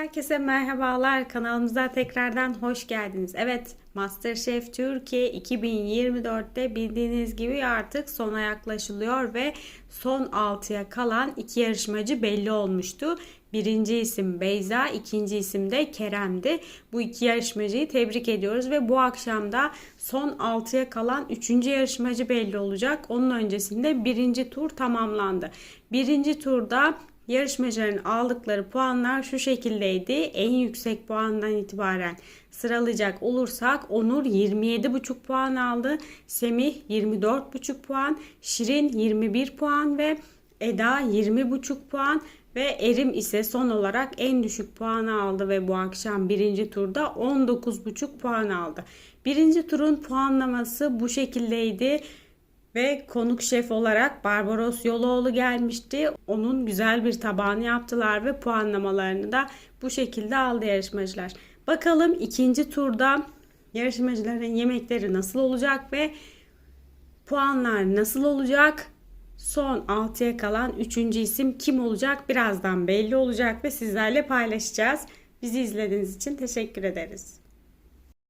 Herkese merhabalar. Kanalımıza tekrardan hoş geldiniz. Evet, MasterChef Türkiye 2024'te bildiğiniz gibi artık sona yaklaşılıyor ve son 6'ya kalan iki yarışmacı belli olmuştu. Birinci isim Beyza, ikinci isim de Kerem'di. Bu iki yarışmacıyı tebrik ediyoruz ve bu akşam da son 6'ya kalan üçüncü yarışmacı belli olacak. Onun öncesinde birinci tur tamamlandı. Birinci turda Yarışmacıların aldıkları puanlar şu şekildeydi. En yüksek puandan itibaren sıralayacak olursak Onur 27,5 puan aldı. Semih 24,5 puan, Şirin 21 puan ve Eda 20,5 puan ve Erim ise son olarak en düşük puanı aldı ve bu akşam birinci turda 19,5 puan aldı. Birinci turun puanlaması bu şekildeydi. Ve konuk şef olarak Barbaros Yoloğlu gelmişti. Onun güzel bir tabağını yaptılar ve puanlamalarını da bu şekilde aldı yarışmacılar. Bakalım ikinci turda yarışmacıların yemekleri nasıl olacak ve puanlar nasıl olacak? Son 6'ya kalan 3. isim kim olacak? Birazdan belli olacak ve sizlerle paylaşacağız. Bizi izlediğiniz için teşekkür ederiz.